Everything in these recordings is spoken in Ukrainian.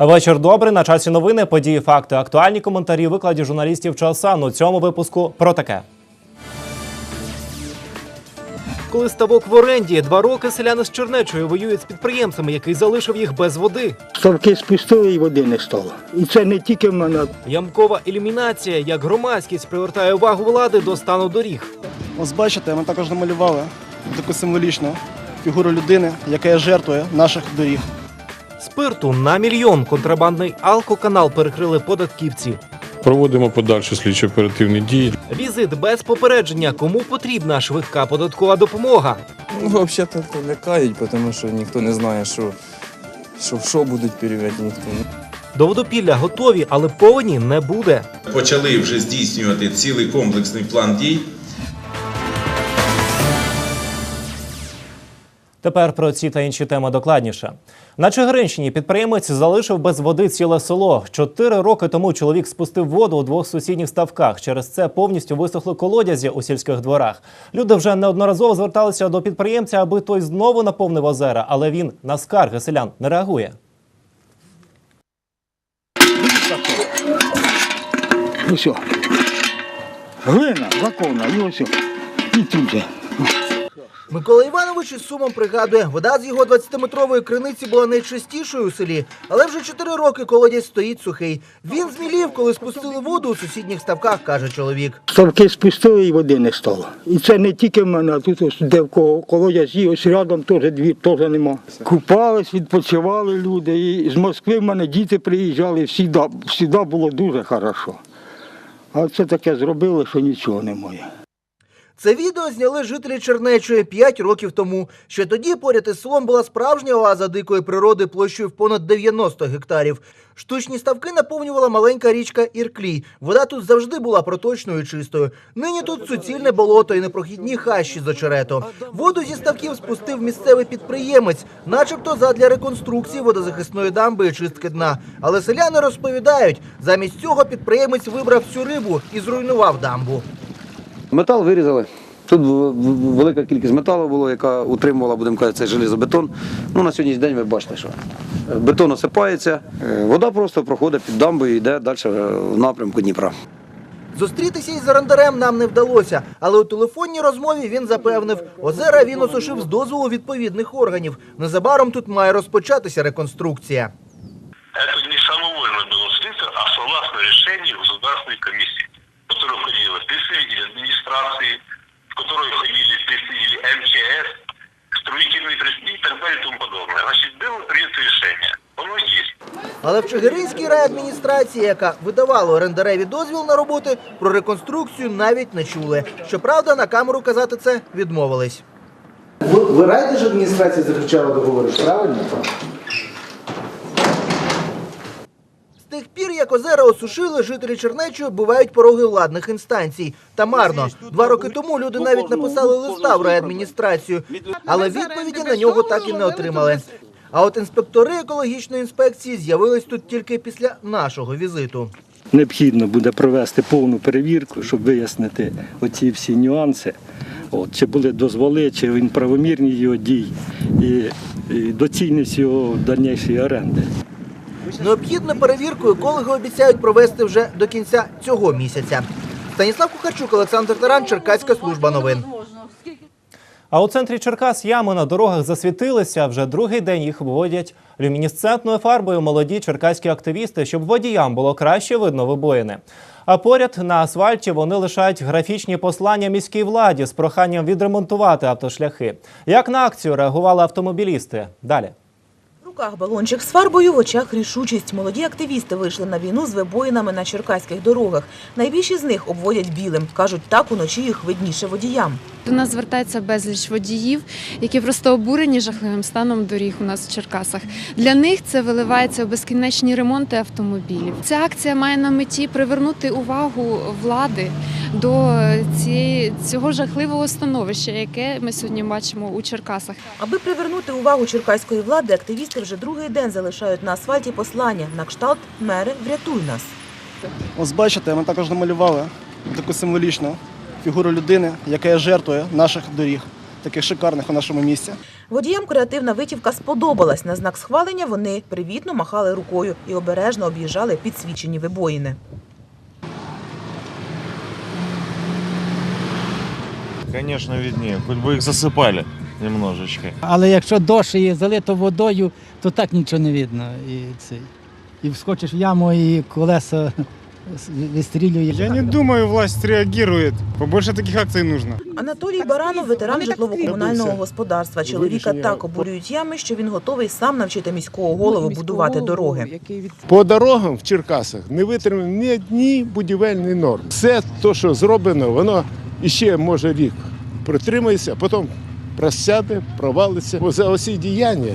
Вечір добрий. На часі новини, події, факти, актуальні коментарі, викладі журналістів Часан. У цьому випуску про таке. Коли ставок в оренді, два роки селяни з Чернечою воюють з підприємцями, який залишив їх без води. Ставки спустили і води не стало. І це не тільки в мене. Ямкова ілюмінація, як громадськість привертає увагу влади до стану доріг. Ось бачите, ми також намалювали таку символічну фігуру людини, яка жертвує наших доріг. Спирту на мільйон контрабандний алкоканал перекрили податківці. Проводимо подальші слідчо-оперативні дії. Візит без попередження. Кому потрібна швидка податкова допомога? Ну, взагалі-то лякають, тому що ніхто не знає, що, що що будуть перевіряти ніхто. До водопілля готові, але повені не буде. почали вже здійснювати цілий комплексний план дій. Тепер про ці та інші теми докладніше. На Чигиринщині підприємець залишив без води ціле село. Чотири роки тому чоловік спустив воду у двох сусідніх ставках. Через це повністю висохли колодязі у сільських дворах. Люди вже неодноразово зверталися до підприємця, аби той знову наповнив озера, але він на скарги селян не реагує. О. Глина, законна, і ось. І тут же. Микола Іванович із сумом пригадує, вода з його 20-метрової криниці була найчистішою у селі, але вже 4 роки колодязь стоїть сухий. Він змілів, коли спустили воду у сусідніх ставках, каже чоловік. Ставки спустили і води не стало. І це не тільки в мене, а тут ось де в кого колодязь, і ось рядом теж двір теж нема. Купались, відпочивали люди. І з Москви в мене діти приїжджали, всіда було дуже хорошо. А це таке зробили, що нічого немає. Це відео зняли жителі Чернечої 5 років тому. Ще тоді поряд із селом була справжня оаза дикої природи площею в понад 90 гектарів. Штучні ставки наповнювала маленька річка Ірклій. Вода тут завжди була проточною і чистою. Нині тут суцільне болото і непрохідні хащі з очерету. Воду зі ставків спустив місцевий підприємець, начебто задля реконструкції водозахисної дамби і чистки дна. Але селяни розповідають, замість цього підприємець вибрав всю рибу і зруйнував дамбу. Метал вирізали. Тут велика кількість металу було, яка утримувала, будемо казати, цей железобетон. Ну, на сьогоднішній день ви бачите, що е, бетон осипається, е, вода просто проходить під дамбою і йде далі в напрямку Дніпра. Зустрітися із орендарем нам не вдалося, але у телефонній розмові він запевнив, озера він осушив з дозволу відповідних органів. Незабаром тут має розпочатися реконструкція. Это не самовольно было слито, а согласно решению государственной комиссии, в которую входили представители администрации, в которую входили представители МЧС, строительные предприятия и так далее и тому подобное. Значит, было принято решение. Оно есть. Але в Чигиринській райадміністрації, яка видавала орендареві дозвіл на роботи, про реконструкцію навіть не чули. Щоправда, на камеру казати це відмовились. Ви, ви райдержадміністрації заключали договори, правильно? З тих пір, як озера осушили, жителі Чернечої бувають пороги владних інстанцій. Та марно. Два роки тому люди навіть написали листа в райадміністрацію, але відповіді на нього так і не отримали. А от інспектори екологічної інспекції з'явились тут тільки після нашого візиту. Необхідно буде провести повну перевірку, щоб вияснити оці всі нюанси. От, чи були дозволи, чи він правомірні його дій і, і доцільність його дальнішої оренди. Необхідну перевірку екологи обіцяють провести вже до кінця цього місяця. Станіслав Кухарчук, Олександр Таран, Черкаська служба новин. А у центрі Черкас ями на дорогах засвітилися. Вже другий день їх виводять люмінесцентною фарбою молоді черкаські активісти, щоб водіям було краще видно вибоїни. А поряд на асфальті вони лишають графічні послання міській владі з проханням відремонтувати автошляхи. Як на акцію реагували автомобілісти? Далі. Руках балончик з фарбою, в очах рішучість. Молоді активісти вийшли на війну з вибоїнами на черкаських дорогах. Найбільші з них обводять білим. Кажуть, так уночі їх видніше водіям. До нас звертається безліч водіїв, які просто обурені жахливим станом доріг у нас в Черкасах. Для них це виливається у безкінечні ремонти автомобілів. Ця акція має на меті привернути увагу влади до цієї цього жахливого становища, яке ми сьогодні бачимо у Черкасах. Аби привернути увагу черкаської влади, активісти вже другий день залишають на асфальті послання на кшталт «Мери, врятуй нас». Ось бачите, ми також намалювали таку символічну фігуру людини, яка жертвує наших доріг, таких шикарних у нашому місті. Водіям креативна витівка сподобалась. На знак схвалення вони привітно махали рукою і обережно об'їжджали підсвічені вибоїни. Конечно, виднее. Хоть бы их засыпали немножечко. Але якщо дощ і залито водою, то так нічого не видно. І, цей, і вскочиш в яму, і колеса вистрілює. Я не думаю, власть реагирует. Побольше таких акций нужно. Анатолій Баранов, ветеран житлово-комунального господарства. Чоловіка так обурюють ями, що він готовий сам навчити міського голову будувати дороги. По дорогам в Черкасах не витримані ні одні будівельні норми. Все те, що зроблено, воно іще може рік протримається, потім просяде, провалиться. Бо За усі діяння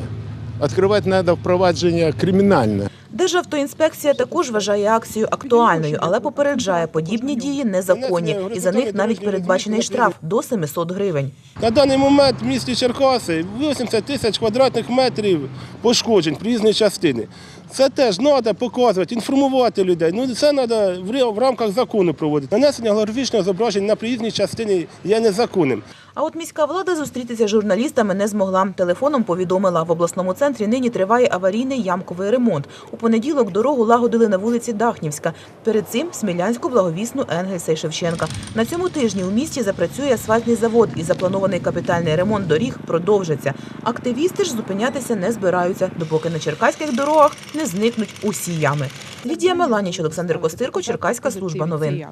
відкривати треба впровадження кримінальне. Державтоінспекція також вважає акцію актуальною, але попереджає, подібні дії незаконні, і за них навіть передбачений штраф до 700 гривень. На даний момент в місті Черкаси 80 тисяч квадратних метрів пошкоджень проїзної частини. Це теж треба показувати, інформувати людей. Ну це треба в рамках закону проводити. Нанесення голографічного зображення на проїзній частині є незаконним. А от міська влада зустрітися з журналістами не змогла. Телефоном повідомила, в обласному центрі нині триває аварійний ямковий ремонт. У понеділок дорогу лагодили на вулиці Дахнівська. Перед цим Смілянську благовісну Енгельса і Шевченка. На цьому тижні у місті запрацює асфальтний завод і запланований капітальний ремонт доріг продовжиться. Активісти ж зупинятися не збираються, допоки на черкаських дорогах не зникнуть усі ями. Лідія Меланіч, Олександр Костирко, Черкаська служба новин.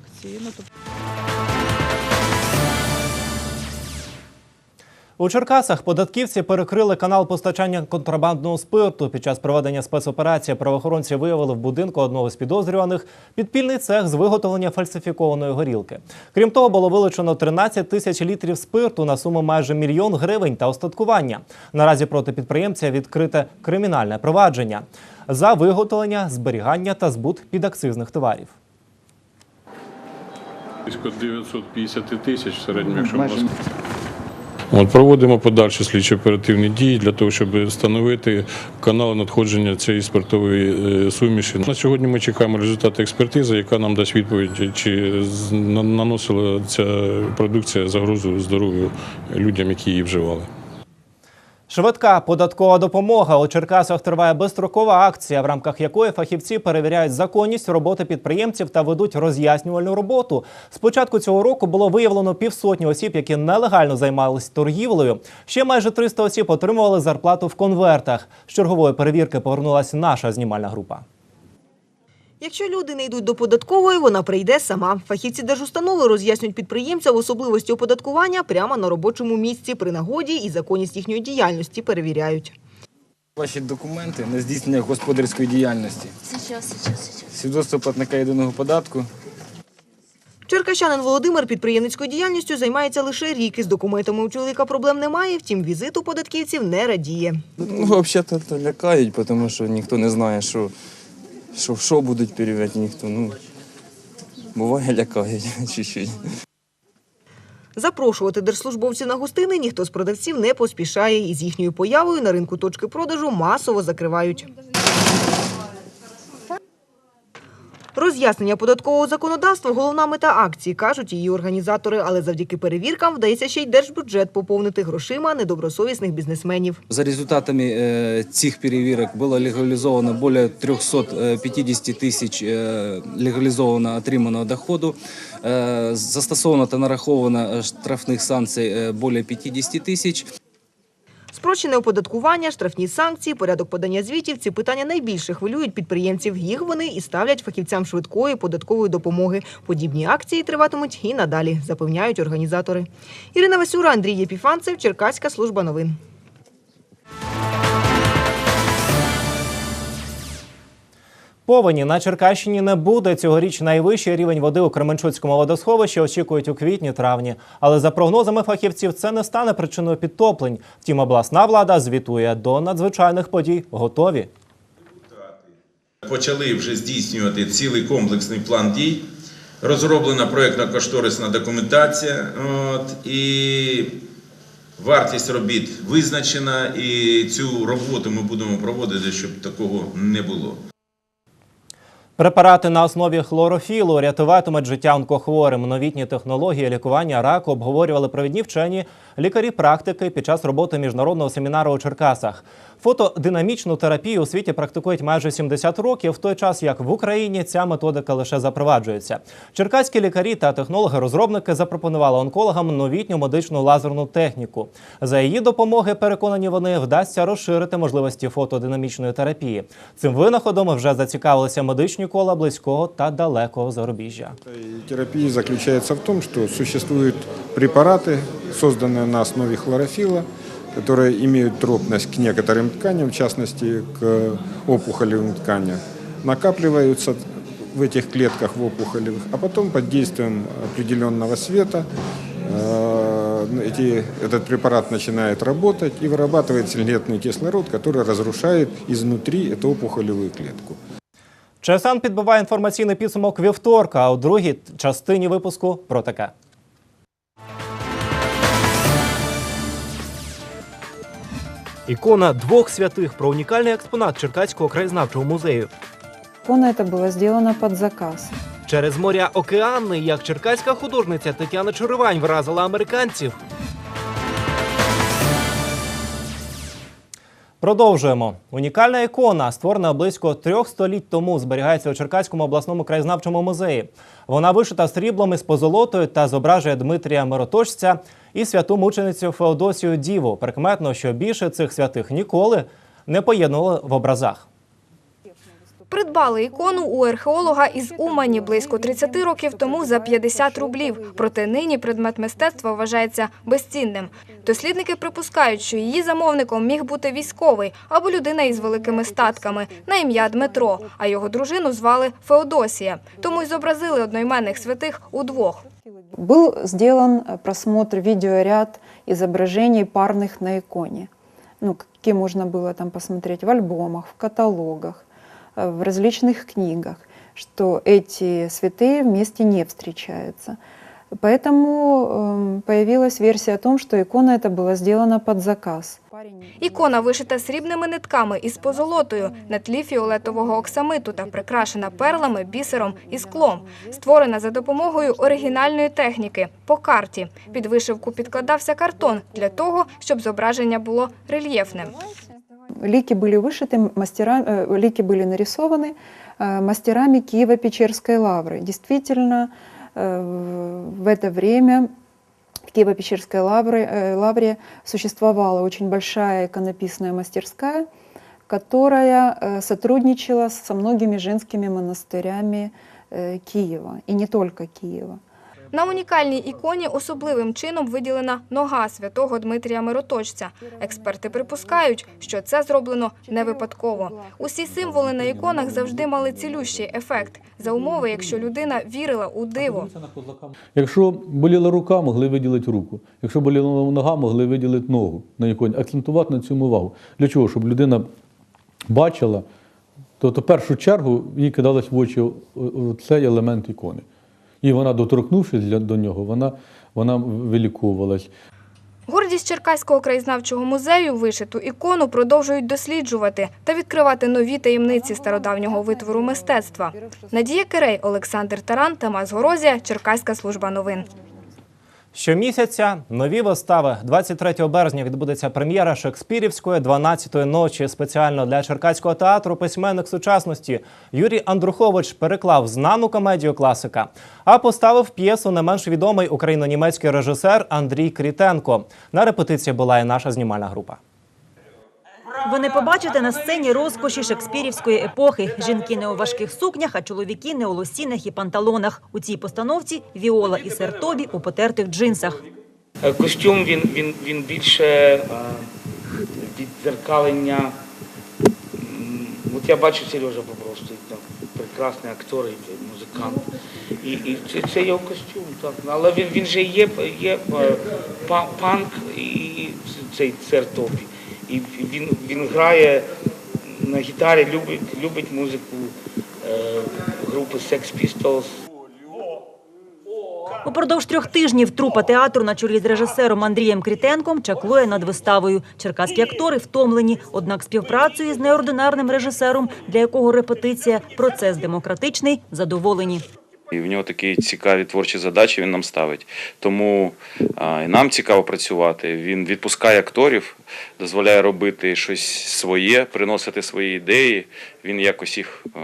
У Черкасах податківці перекрили канал постачання контрабандного спирту. Під час проведення спецоперації правоохоронці виявили в будинку одного з підозрюваних підпільний цех з виготовлення фальсифікованої горілки. Крім того, було вилучено 13 тисяч літрів спирту на суму майже мільйон гривень та остаткування. Наразі проти підприємця відкрите кримінальне провадження за виготовлення, зберігання та збут підакцизних товарів. Близько 950 тисяч в середньому, якщо можна. От проводимо подальші слідчі оперативні дії для того, щоб встановити канали надходження цієї спиртової е, суміші. На сьогодні ми чекаємо результати експертизи, яка нам дасть відповідь, чи наносила ця продукція загрозу здоров'ю людям, які її вживали. Швидка податкова допомога у Черкасах триває безстрокова акція, в рамках якої фахівці перевіряють законність роботи підприємців та ведуть роз'яснювальну роботу. З початку цього року було виявлено півсотні осіб, які нелегально займалися торгівлею. Ще майже 300 осіб отримували зарплату в конвертах. З чергової перевірки повернулася наша знімальна група. Якщо люди не йдуть до податкової, вона прийде сама. Фахівці держустанови роз'яснюють підприємцям особливості оподаткування прямо на робочому місці. При нагоді і законність їхньої діяльності перевіряють. Ваші документи на здійснення господарської діяльності. Свідоцтво платника єдиного податку. Черкащанин Володимир підприємницькою діяльністю займається лише рік. Із документами у чоловіка проблем немає, втім візиту податківців не радіє. Ну, взагалі-то то лякають, тому що ніхто не знає, що, що, що будуть перевіряти, ніхто. Ну, буває лякає чуть-чуть. Запрошувати держслужбовців на гостини ніхто з продавців не поспішає. І з їхньою появою на ринку точки продажу масово закривають. Роз'яснення податкового законодавства – головна мета акції, кажуть її організатори. Але завдяки перевіркам вдається ще й держбюджет поповнити грошима недобросовісних бізнесменів. За результатами э, цих перевірок було легалізовано більше 350 тисяч э, легалізовано отриманого доходу. Э, Застосовано та нараховано э, штрафних санкцій э, більше 50 тисяч. Спрощене оподаткування, штрафні санкції, порядок подання звітів – ці питання найбільше хвилюють підприємців. Їх вони і ставлять фахівцям швидкої податкової допомоги. Подібні акції триватимуть і надалі, запевняють організатори. Ірина Васюра, Андрій Єпіфанцев, Черкаська служба новин. Повені на Черкащині не буде. Цьогоріч найвищий рівень води у Кременчуцькому водосховищі очікують у квітні-травні. Але за прогнозами фахівців, це не стане причиною підтоплень. Втім, обласна влада звітує до надзвичайних подій. Готові. Почали вже здійснювати цілий комплексний план дій. Розроблена проєктно-кошторисна документація. От, і вартість робіт визначена. І цю роботу ми будемо проводити, щоб такого не було. Препарати на основі хлорофілу рятуватимуть життя онкохворим. Новітні технології лікування раку обговорювали провідні вчені лікарі практики під час роботи міжнародного семінару у Черкасах. Фотодинамічну терапію у світі практикують майже 70 років, в той час як в Україні ця методика лише запроваджується. Черкаські лікарі та технологи-розробники запропонували онкологам новітню медичну лазерну техніку. За її допомоги, переконані вони, вдасться розширити можливості фотодинамічної терапії. Цим винаходом вже зацікавилися медичні кола близького та далекого зарубіжжя. Терапия заключается в том, что существуют препараты, созданные на основе хлорофилла, которые имеют тропность к некоторым тканям, в частности к опухолевым тканям, накапливаются в этих клетках в опухолевых, а потом под действием определенного света э, эти, этот препарат начинает работать и вырабатывает сильнетный кислород, который разрушает изнутри эту опухолевую клетку. ЧСН підбиває інформаційний підсумок вівторка, а у другій частині випуску про таке. Ікона двох святих про унікальний експонат Черкаського краєзнавчого музею. Икона это было сделано под заказ. Через моря океани, як черкаська художниця Тетяна Чуривань вразила американців. Продовжуємо. Унікальна ікона, створена близько трьох століть тому, зберігається у Черкаському обласному краєзнавчому музеї. Вона вишита сріблом із позолотою та зображує Дмитрія Мироточця і святу мученицю Феодосію Діву. Прикметно, що більше цих святих ніколи не поєднували в образах. Придбали ікону у археолога із Умані близько 30 років тому за 50 рублів. Проте нині предмет мистецтва вважається безцінним. Дослідники припускають, що її замовником міг бути військовий або людина із великими статками на ім'я Дмитро, а його дружину звали Феодосія. Тому й зобразили одноіменних святих удвох. Был сделан э, просмотр видеоряд изображений парных на иконе. Ну, какие можно было там посмотреть в альбомах, в каталогах, э, в различных книгах, что эти святые вместе не встречаются. Поэтому эм, появилась версия о том, что икона эта была сделана под заказ. Ікона вишита срібними нитками із позолотою на тлі фіолетового оксамиту та прикрашена перлами, бісером і склом. Створена за допомогою оригінальної техніки по карті. Під вишивку підкладався картон для того, щоб зображення було рельєфним. Лики были вышиты, мастера, э, лики были нарисованы э, мастерами Киево-Печерской лавры. Действительно, э, в это время в Киево-Печерской лавре, лавре существовала очень большая иконописная мастерская, которая сотрудничала со многими женскими монастырями Киева, и не только Киева. На унікальній іконі особливим чином виділена нога святого Дмитрія Мироточця. Експерти припускають, що це зроблено не випадково. Усі символи на іконах завжди мали цілющий ефект за умови, якщо людина вірила у диво. Якщо боліла рука, могли виділити руку. Якщо боліла нога, могли виділити ногу на іконі. Акцентувати на цьому увагу. Для чого? Щоб людина бачила, то, в першу чергу їй кидалось в очі цей елемент ікони. І вона, доторкнувшись до нього, вона, вона виліковувалась. Гордість Черкаського краєзнавчого музею вишиту ікону продовжують досліджувати та відкривати нові таємниці стародавнього витвору мистецтва. Надія Кирей, Олександр Таран, Тамас Горозія, Черкаська служба новин. Щомісяця нові вистави. 23 березня відбудеться прем'єра Шекспірівської 12-ї ночі. Спеціально для Черкаського театру письменник сучасності Юрій Андрухович переклав знану комедію класика, а поставив п'єсу не менш відомий україно-німецький режисер Андрій Крітенко. На репетиції була і наша знімальна група. Ви не побачите на сцені розкоші шекспірівської епохи. Жінки не у важких сукнях, а чоловіки не у лосінах і панталонах. У цій постановці Віола і сер Тобі у потертих джинсах. Е, Костюм він, він, він більше е, віддзеркалення. От я бачу Сережа там, прекрасний актор і музикант. І, і це, це його костюм, так. Але він, він же є, є е, па- панк і цей цер Топі. І він, він грає на гітарі, любить, любить музику е, групи Sex Pistols. Упродовж трьох тижнів трупа театру на чолі з режисером Андрієм Крітенком чаклує над виставою. Черкаські актори втомлені, однак співпрацею з неординарним режисером, для якого репетиція процес демократичний, задоволені. І в нього такі цікаві творчі задачі він нам ставить. Тому а, і нам цікаво працювати. Він відпускає акторів, дозволяє робити щось своє, приносити свої ідеї. Він якось їх а,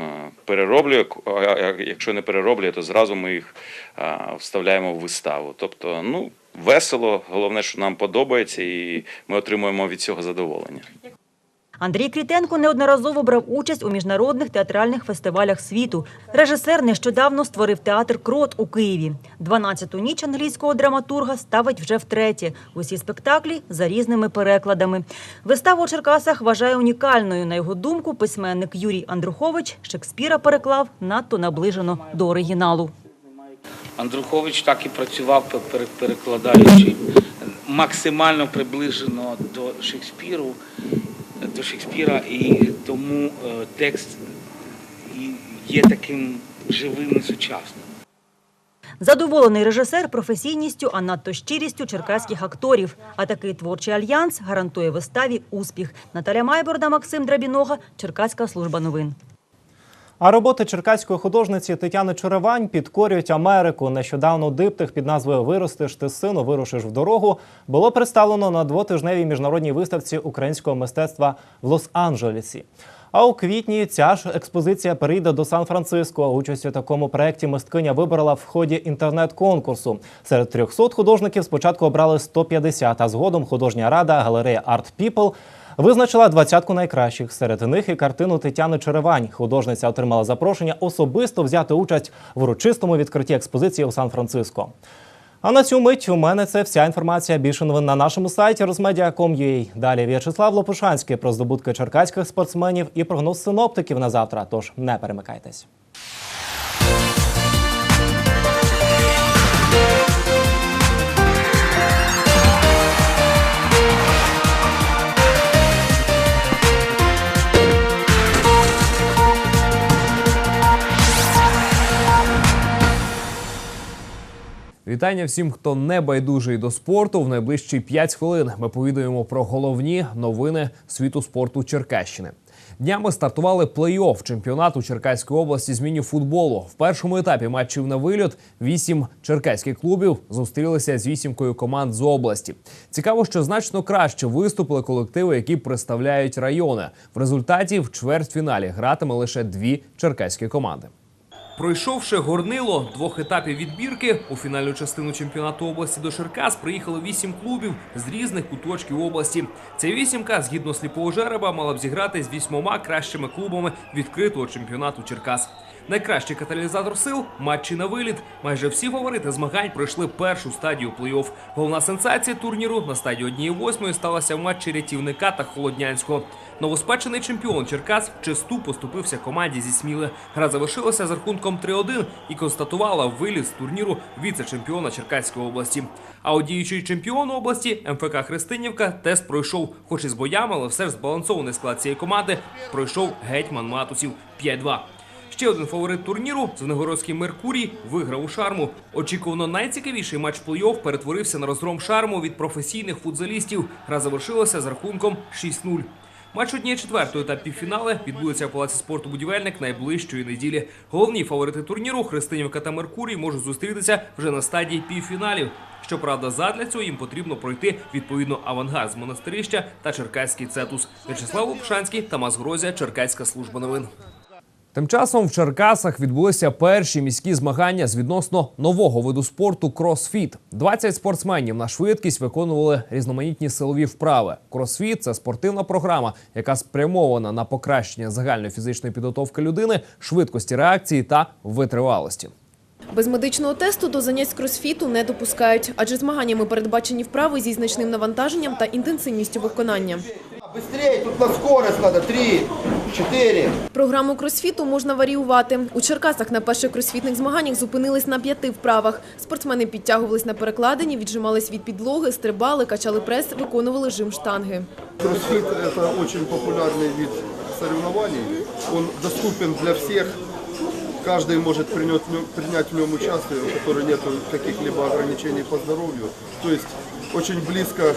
перероблює. А якщо не перероблює, то зразу ми їх а, вставляємо в виставу. Тобто, ну, весело, головне, що нам подобається, і ми отримуємо від цього задоволення. Андрій Крітенко неодноразово брав участь у міжнародних театральних фестивалях світу. Режисер нещодавно створив театр Крот у Києві. «12-ту ніч англійського драматурга ставить вже втретє. Усі спектаклі за різними перекладами. Виставу у Черкасах вважає унікальною. На його думку, письменник Юрій Андрухович Шекспіра переклав надто наближено до оригіналу. Андрухович так і працював, пере- перекладаючи максимально приближено до Шекспіру, до Шекспіра, і тому е, текст є таким живим і сучасним. Задоволений режисер професійністю, а надто щирістю черкаських акторів. А такий творчий альянс гарантує виставі успіх. Наталя Майборда, Максим Драбінога, Черкаська служба новин. А роботи черкаської художниці Тетяни Черевань підкорюють Америку. Нещодавно диптих під назвою Виростеш ти сину, вирушиш в дорогу було представлено на двотижневій міжнародній виставці українського мистецтва в Лос-Анджелесі. А у квітні ця ж експозиція перейде до Сан-Франциско. Участь у такому проєкті мисткиня вибрала в ході інтернет-конкурсу. Серед 300 художників спочатку обрали 150, а згодом художня рада галерея Art People Визначила двадцятку найкращих. Серед них і картину Тетяни Черевань. Художниця отримала запрошення особисто взяти участь в урочистому відкритті експозиції у Сан-Франциско. А на цю мить у мене це вся інформація. Більше новин на нашому сайті розмедіа.com.ua. Далі В'ячеслав Лопушанський про здобутки черкаських спортсменів і прогноз синоптиків на завтра. Тож не перемикайтесь. Вітання всім, хто не байдужий до спорту. В найближчі 5 хвилин ми повідаємо про головні новини світу спорту Черкащини. Днями стартували плей-офф чемпіонату Черкаської області з міні-футболу. В першому етапі матчів на вильот вісім черкаських клубів зустрілися з вісімкою команд з області. Цікаво, що значно краще виступили колективи, які представляють райони. В результаті в чвертьфіналі гратиме лише дві черкаські команди. Пройшовши горнило двох етапів відбірки, у фінальну частину чемпіонату області до Черкас приїхало вісім клубів з різних куточків області. Ця вісімка, згідно сліпого жереба, мала б зіграти з вісьмома кращими клубами відкритого чемпіонату Черкас. Найкращий каталізатор сил матчі на виліт. Майже всі фаворити змагань пройшли першу стадію плей-офф. Головна сенсація турніру на стадії однієї восьмої сталася в матчі рятівника та холоднянського. Новоспечений чемпіон Черкас вчисту поступився команді зі Сміли. Гра завершилася з рахунком 3-1 і констатувала виліз турніру віце-чемпіона Черкаської області. А от діючий чемпіон області МФК Христинівка тест пройшов, хоч і з боями, але все ж збалансований склад цієї команди пройшов гетьман Матусів 5-2. Ще один фаворит турніру Звенигородський Меркурій виграв у шарму. Очікувано найцікавіший матч плей-офф перетворився на розгром шарму від професійних футзалістів. Гра завершилася з рахунком 6-0. Матч однієї четвертої та півфінали відбудеться в палаці спорту будівельник найближчої неділі. Головні фаворити турніру Христинівка та Меркурій можуть зустрітися вже на стадії півфіналів. Щоправда, задля цього їм потрібно пройти відповідно авангард з монастирища та Черкаський цетус. В'ячеслав Лопушанський, Тамас Грозя, Черкаська служба новин. Тим часом в Черкасах відбулися перші міські змагання з відносно нового виду спорту кросфіт. 20 спортсменів на швидкість виконували різноманітні силові вправи. Кросфіт це спортивна програма, яка спрямована на покращення загальної фізичної підготовки людини, швидкості реакції та витривалості. Без медичного тесту до занять з кросфіту не допускають, адже змаганнями передбачені вправи зі значним навантаженням та інтенсивністю виконання. Быстрее, тут на скорость надо. Три, четыре. Програму кросфіту можна варіювати. У Черкасах на перших кросфітних змаганнях зупинились на п'яти вправах. Спортсмени підтягувались на перекладині, віджимались від підлоги, стрибали, качали прес, виконували жим штанги. Кроссфит – это очень популярный вид соревнований. Он доступен для всех. каждый может принять, в нем- принять в нем участие, у которого нет каких-либо ограничений по здоровью. То есть очень близко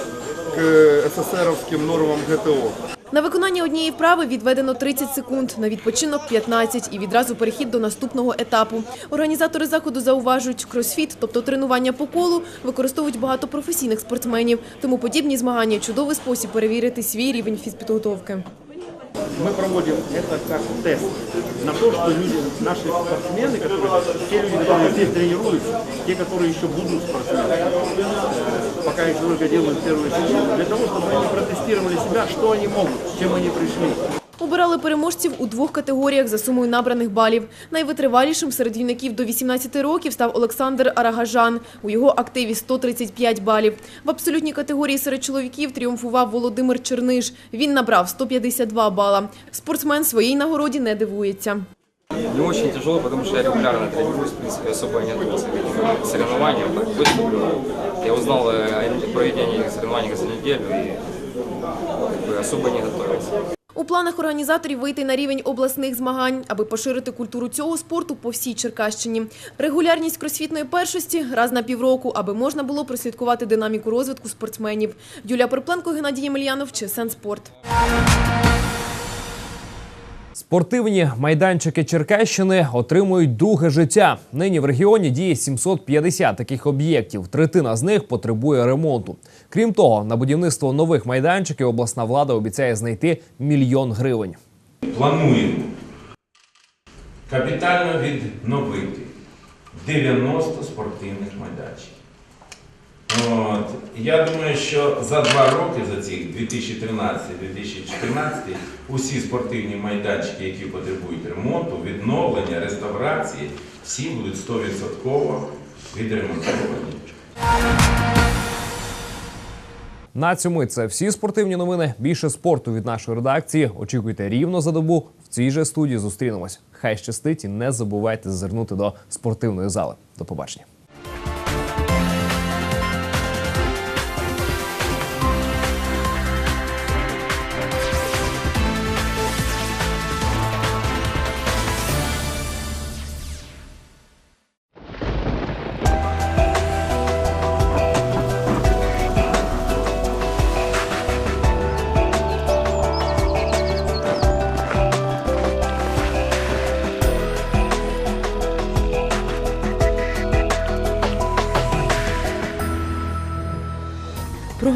к СССРовським нормам ГТО. На виконання однієї вправи відведено 30 секунд, на відпочинок 15 і відразу перехід до наступного етапу. Організатори заходу зауважують, кросфіт, тобто тренування по колу, використовують багато професійних спортсменів, тому подібні змагання чудовий спосіб перевірити свій рівень фізпідготовки. Мы проводим это как тест на то, что люди, наши спортсмены, которые, те люди, которые здесь тренируются, те, которые еще будут спортсменами, э, пока еще только делают первую сезон, для того, чтобы они протестировали себя, что они могут, с чем они пришли. Обирали переможців у двох категоріях за сумою набраних балів. Найвитривалішим серед юнаків до 18 років став Олександр Арагажан. У його активі 135 балів. В абсолютній категорії серед чоловіків тріумфував Володимир Черниш. Він набрав 152 бала. Спортсмен своїй нагороді не дивується. Не очень тяжело, потому что я регулярно тренируюсь, в принципе, особо не относился к этим соревнованиям. Так, выступлю. Я узнал э, о проведении соревнований за неделю и как бы, особо не готовился. У планах організаторів вийти на рівень обласних змагань, аби поширити культуру цього спорту по всій Черкащині. Регулярність кросфітної першості раз на півроку, аби можна було прослідкувати динаміку розвитку спортсменів. Юлія Перпленко, Геннадій Ємельянов, ЧСН Спорт. Спортивні майданчики Черкащини отримують друге життя. Нині в регіоні діє 750 таких об'єктів. Третина з них потребує ремонту. Крім того, на будівництво нових майданчиків обласна влада обіцяє знайти мільйон гривень. Плануємо капітально відновити 90 спортивних майданчиків. От. Я думаю, що за два роки, за ці 2013-2014, усі спортивні майданчики, які потребують ремонту, відновлення, реставрації, всі будуть 100% відремонтовані. На цьому це всі спортивні новини. Більше спорту від нашої редакції. Очікуйте рівно за добу. В цій же студії зустрінемось. Хай щастить і не забувайте зазирнути до спортивної зали. До побачення.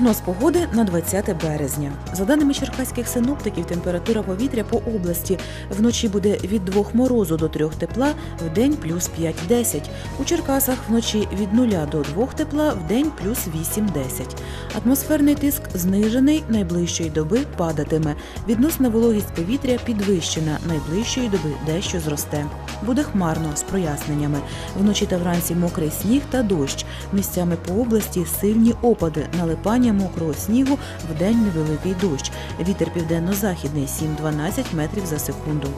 Прогноз погоди на 20 березня. За даними черкаських синоптиків, температура повітря по області вночі буде від 2 морозу до 3 тепла, в день плюс 5-10. У Черкасах вночі від 0 до 2 тепла, в день плюс 8-10. Атмосферний тиск знижений, найближчої доби падатиме. Відносна вологість повітря підвищена, найближчої доби дещо зросте. Буде хмарно з проясненнями. Вночі та вранці мокрий сніг та дощ. Місцями по області сильні опади, налипання мокрого снігу, вдень невеликий дощ. Вітер південно-західний 7-12 метрів за секунду.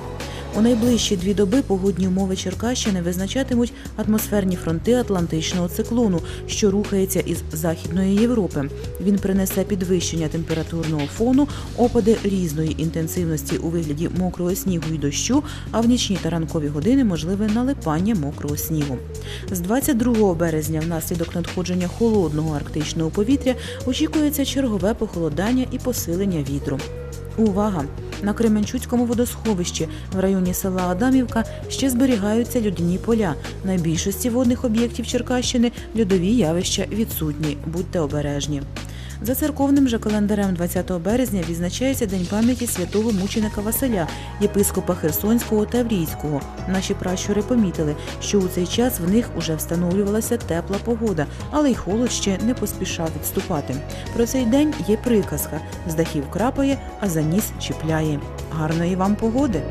У найближчі дві доби погодні умови Черкащини визначатимуть атмосферні фронти Атлантичного циклону, що рухається із Західної Європи. Він принесе підвищення температурного фону, опади різної інтенсивності у вигляді мокрого снігу і дощу, а в нічні та ранкові години можливе налипання мокрого снігу. З 22 березня внаслідок надходження холодного арктичного повітря очікується чергове похолодання і посилення вітру. Увага! На Кременчуцькому водосховищі в районі села Адамівка ще зберігаються льодяні поля. На більшості водних об'єктів Черкащини льодові явища відсутні. Будьте обережні. За церковним же календарем 20 березня відзначається День пам'яті святого мученика Василя, єпископа Херсонського та Таврійського. Наші пращури помітили, що у цей час в них уже встановлювалася тепла погода, але й холод ще не поспішав відступати. Про цей день є приказка: з дахів крапає, а за ніс чіпляє. Гарної вам погоди!